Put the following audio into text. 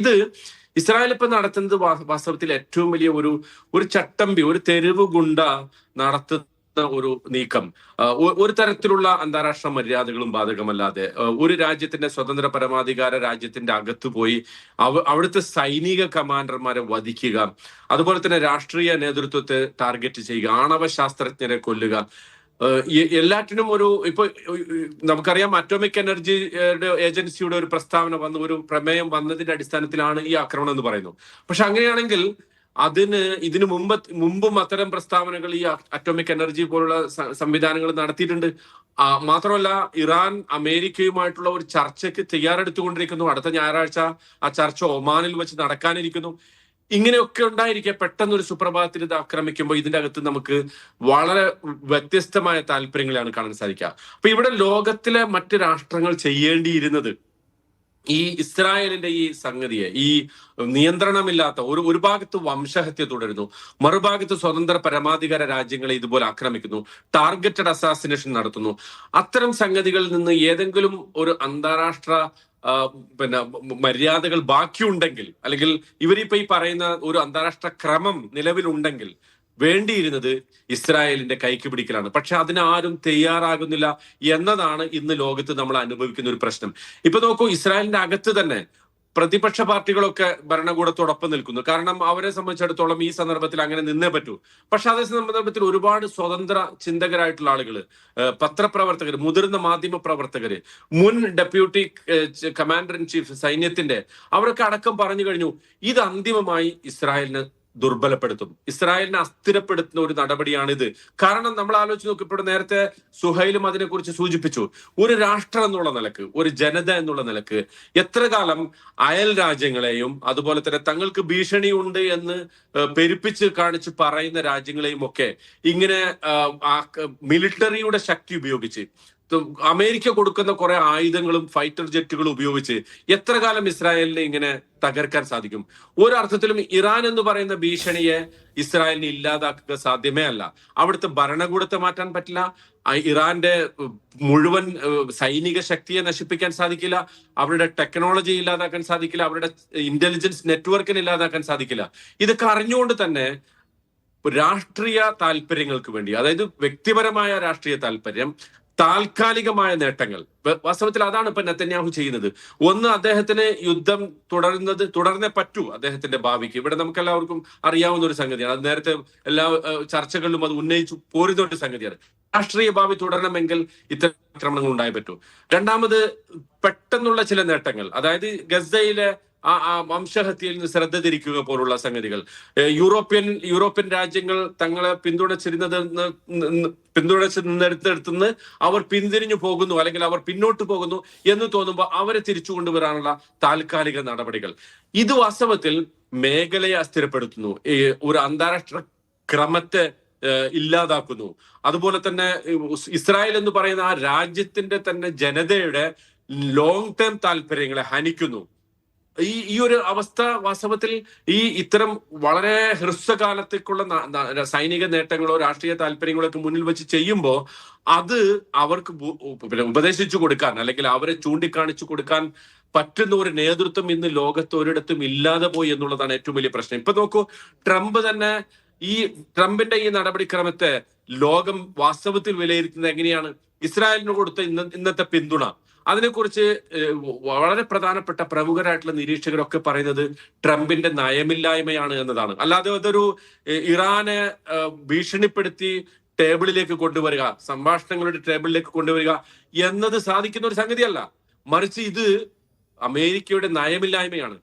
ഇത് ഇസ്രായേൽ ഇപ്പൊ നടത്തുന്നത് വാസ്തവത്തിൽ ഏറ്റവും വലിയ ഒരു ഒരു ചട്ടമ്പി ഒരു തെരുവ് ഗുണ്ട നടത്തുന്ന ഒരു നീക്കം. ഒരു തരത്തിലുള്ള അന്താരാഷ്ട്ര മര്യാദകളും ബാധകമല്ലാതെ ഒരു രാജ്യത്തിന്റെ സ്വതന്ത്ര പരമാധികാര രാജ്യത്തിന്റെ അകത്ത് പോയി അവ അവിടുത്തെ സൈനിക കമാൻഡർമാരെ വധിക്കുക അതുപോലെ തന്നെ രാഷ്ട്രീയ നേതൃത്വത്തെ ടാർഗറ്റ് ചെയ്യുക ആണവ ശാസ്ത്രജ്ഞരെ കൊല്ലുക എല്ലാറ്റിനും ഒരു ഇപ്പൊ നമുക്കറിയാം അറ്റോമിക് എനർജി ഏജൻസിയുടെ ഒരു പ്രസ്താവന വന്ന് ഒരു പ്രമേയം വന്നതിന്റെ അടിസ്ഥാനത്തിലാണ് ഈ ആക്രമണം എന്ന് പറയുന്നത്. പക്ഷെ അങ്ങനെയാണെങ്കിൽ അതിന് ഇതിനു മുമ്പ് മുമ്പും അത്തരം പ്രസ്താവനകൾ ഈ അറ്റോമിക് എനർജി പോലുള്ള സംവിധാനങ്ങൾ നടത്തിയിട്ടുണ്ട്. മാത്രമല്ല ഇറാൻ അമേരിക്കയുമായിട്ടുള്ള ഒരു ചർച്ചയ്ക്ക് തയ്യാറെടുത്തുകൊണ്ടിരിക്കുന്നു. അടുത്ത ഞായറാഴ്ച ആ ചർച്ച ഒമാനിൽ വെച്ച് നടക്കാനിരിക്കുന്നു. ഇങ്ങനെയൊക്കെ ഉണ്ടായിരിക്കെ പെട്ടെന്ന് ഒരു സുപ്രഭാതത്തിൽ ഇത് ആക്രമിക്കുമ്പോൾ ഇതിന്റെ അകത്ത് നമുക്ക് വളരെ വ്യത്യസ്തമായ താല്പര്യങ്ങളാണ് കാണാൻ സാധിക്കുക. അപ്പൊ ഇവിടെ ലോകത്തിലെ മറ്റ് രാഷ്ട്രങ്ങൾ ചെയ്യേണ്ടിയിരുന്നത് ഈ ഇസ്രായേലിന്റെ ഈ സംഗതിയെ ഈ നിയന്ത്രണമില്ലാത്ത ഒരു ഒരു ഭാഗത്ത് വംശഹത്യ തുടരുന്നു മറുഭാഗത്ത് സ്വതന്ത്ര പരമാധികാര രാജ്യങ്ങളെ ഇതുപോലെ ആക്രമിക്കുന്നു ടാർഗറ്റഡ് അസാസിനേഷൻ നടത്തുന്നു. അത്തരം സംഗതികളിൽ നിന്ന് ഏതെങ്കിലും ഒരു അന്താരാഷ്ട്ര പിന്നെ മര്യാദകൾ ബാക്കിയുണ്ടെങ്കിൽ അല്ലെങ്കിൽ ഇവരിപ്പോ ഈ പറയുന്ന ഒരു അന്താരാഷ്ട്ര ക്രമം നിലവിലുണ്ടെങ്കിൽ വേണ്ടിയിരുന്നത് ഇസ്രായേലിന്റെ കൈക്ക് പിടിക്കലാണ്. പക്ഷെ അതിനാരും തയ്യാറാകുന്നില്ല എന്നതാണ് ഇന്ന് ലോകത്ത് നമ്മൾ അനുഭവിക്കുന്ന ഒരു പ്രശ്നം. ഇപ്പൊ നോക്കൂ ഇസ്രായേലിന്റെ അകത്ത് തന്നെ പ്രതിപക്ഷ പാർട്ടികളൊക്കെ ഭരണകൂടത്തോടൊപ്പം നിൽക്കുന്നു. കാരണം അവരെ സംബന്ധിച്ചിടത്തോളം ഈ സന്ദർഭത്തിൽ അങ്ങനെ നിന്നേ പറ്റൂ. പക്ഷെ അതേ സന്ദർഭത്തിൽ ഒരുപാട് സ്വതന്ത്ര ചിന്തകരായിട്ടുള്ള ആളുകൾ പത്രപ്രവർത്തകർ മുതിർന്ന മാധ്യമ പ്രവർത്തകർ മുൻ ഡെപ്യൂട്ടി കമാൻഡർ ഇൻ ചീഫ് സൈന്യത്തിന്റെ അവരൊക്കെ അടക്കം പറഞ്ഞു കഴിഞ്ഞു ഇത് അന്തിമമായി ഇസ്രായേലിന് ദുർബലപ്പെടുത്തും ഇസ്രായേലിനെ അസ്ഥിരപ്പെടുത്തുന്ന ഒരു നടപടിയാണ് ഇത് കാരണം നമ്മൾ ആലോചിച്ച് നോക്കിയപ്പോൾ നേരത്തെ സുഹൈലും അതിനെക്കുറിച്ച് സൂചിപ്പിച്ചു. ഒരു രാഷ്ട്രം എന്നുള്ള നിലയ്ക്ക് ഒരു ജനത എന്നുള്ള നിലയ്ക്ക് എത്ര കാലം അയൽ രാജ്യങ്ങളെയും അതുപോലെ തന്നെ തങ്ങൾക്ക് ഭീഷണിയുണ്ട് എന്ന് പെരുപ്പിച്ച് കാണിച്ച് പറയുന്ന രാജ്യങ്ങളെയും ഒക്കെ ഇങ്ങനെ മിലിറ്ററിയുടെ ശക്തി ഉപയോഗിച്ച് അമേരിക്ക കൊടുക്കുന്ന കുറെ ആയുധങ്ങളും ഫൈറ്റർ ജെറ്റുകളും ഉപയോഗിച്ച് എത്ര കാലം ഇസ്രായേലിനെ ഇങ്ങനെ തകർക്കാൻ സാധിക്കും? ഒരർത്ഥത്തിലും ഇറാൻ എന്ന് പറയുന്ന ഭീഷണിയെ ഇസ്രായേലിനെ ഇല്ലാതാക്കുക സാധ്യമേ അല്ല. അവിടുത്തെ ഭരണകൂടത്തെ മാറ്റാൻ പറ്റില്ല. ഇറാന്റെ മുഴുവൻ സൈനിക ശക്തിയെ നശിപ്പിക്കാൻ സാധിക്കില്ല. അവരുടെ ടെക്നോളജി ഇല്ലാതാക്കാൻ സാധിക്കില്ല. അവരുടെ ഇന്റലിജൻസ് നെറ്റ്വർക്കിന് ഇല്ലാതാക്കാൻ സാധിക്കില്ല. ഇതൊക്കെ അറിഞ്ഞുകൊണ്ട് തന്നെ രാഷ്ട്രീയ താല്പര്യങ്ങൾക്ക് വേണ്ടി അതായത് വ്യക്തിപരമായ രാഷ്ട്രീയ താല്പര്യം താൽക്കാലികമായ നേട്ടങ്ങൾ. വാസ്തവത്തിൽ അതാണ് ഇപ്പൊ നെത്തന്യാഹു ചെയ്യുന്നത്. ഒന്ന് അദ്ദേഹത്തിന് യുദ്ധം തുടരുന്നത് തുടർന്നേ പറ്റൂ അദ്ദേഹത്തിന്റെ ഭാവിക്ക്. ഇവിടെ നമുക്ക് എല്ലാവർക്കും അറിയാവുന്ന ഒരു സംഗതിയാണ്. അത് നേരത്തെ എല്ലാ ചർച്ചകളിലും അത് ഉന്നയിച്ചു പോരുന്ന ഒരു സംഗതിയാണ്. രാഷ്ട്രീയ ഭാവി തുടരണമെങ്കിൽ ഇത്തരം ആക്രമണങ്ങൾ ഉണ്ടായി പറ്റൂ. രണ്ടാമത് പെട്ടെന്നുള്ള ചില നേട്ടങ്ങൾ. അതായത് ഗസയിലെ ആ ആ വംശഹത്യയിൽ നിന്ന് ശ്രദ്ധ തിരിക്കുക പോലുള്ള സംഗതികൾ. യൂറോപ്യൻ യൂറോപ്യൻ രാജ്യങ്ങൾ തങ്ങളെ പിന്തുണച്ചിരുന്നത് ന്ന് ന്ന് പിന്തുണച്ച് നിന്നെടുത്തെടുത്തുനിന്ന് അവർ പിന്തിരിഞ്ഞു പോകുന്നു അല്ലെങ്കിൽ അവർ പിന്നോട്ട് പോകുന്നു എന്ന് തോന്നുമ്പോൾ അവരെ തിരിച്ചു കൊണ്ടുവരാനുള്ള താൽക്കാലിക നടപടികൾ. ഇത് വാസ്തവത്തിൽ മേഖലയെ അസ്ഥിരപ്പെടുത്തുന്നു. ഒരു അന്താരാഷ്ട്ര ക്രമത്തെ ഇല്ലാതാക്കുന്നു. അതുപോലെ തന്നെ ഇസ്രായേൽ എന്ന് പറയുന്ന ആ രാജ്യത്തിന്റെ തന്നെ ജനതയുടെ ലോങ് ടേം താല്പര്യങ്ങളെ ഹനിക്കുന്നു. ഈ ഈ ഒരു അവസ്ഥ വാസ്തവത്തിൽ ഈ ഇത്തരം വളരെ ഹ്രസ്വകാലത്തേക്കുള്ള സൈനിക നേട്ടങ്ങളോ രാഷ്ട്രീയ താല്പര്യങ്ങളോ ഒക്കെ മുന്നിൽ വെച്ച് ചെയ്യുമ്പോൾ അത് അവർക്ക് പിന്നെ ഉപദേശിച്ചു കൊടുക്കാൻ അല്ലെങ്കിൽ അവരെ ചൂണ്ടിക്കാണിച്ചു കൊടുക്കാൻ പറ്റുന്ന ഒരു നേതൃത്വം ഇന്ന് ലോകത്ത് ഒരിടത്തും ഇല്ലാതെ പോയി എന്നുള്ളതാണ് ഏറ്റവും വലിയ പ്രശ്നം. ഇപ്പൊ നോക്കൂ ട്രംപ് തന്നെ ഈ ട്രംപിന്റെ ഈ നടപടിക്രമത്തെ ലോകം വാസ്തവത്തിൽ വിലയിരുത്തുന്നത് എങ്ങനെയാണ്? ഇസ്രായേലിന് കൊടുത്ത ഇന്ന ഇന്നത്തെ പിന്തുണ. അതിനെക്കുറിച്ച് വളരെ പ്രധാനപ്പെട്ട പ്രമുഖരായിട്ടുള്ള നിരീക്ഷകരൊക്കെ പറയുന്നത് ട്രംപിന്റെ നയമില്ലായ്മയാണ് എന്നതാണ്. അല്ലാതെ അതൊരു ഇറാനെ ഭീഷണിപ്പെടുത്തി ടേബിളിലേക്ക് കൊണ്ടുവരിക സംഭാഷണങ്ങളുടെ ടേബിളിലേക്ക് കൊണ്ടുവരിക എന്നത് സാധിക്കുന്ന ഒരു സംഗതിയല്ല. മറിച്ച് ഇത് അമേരിക്കയുടെ നയമില്ലായ്മയാണ്.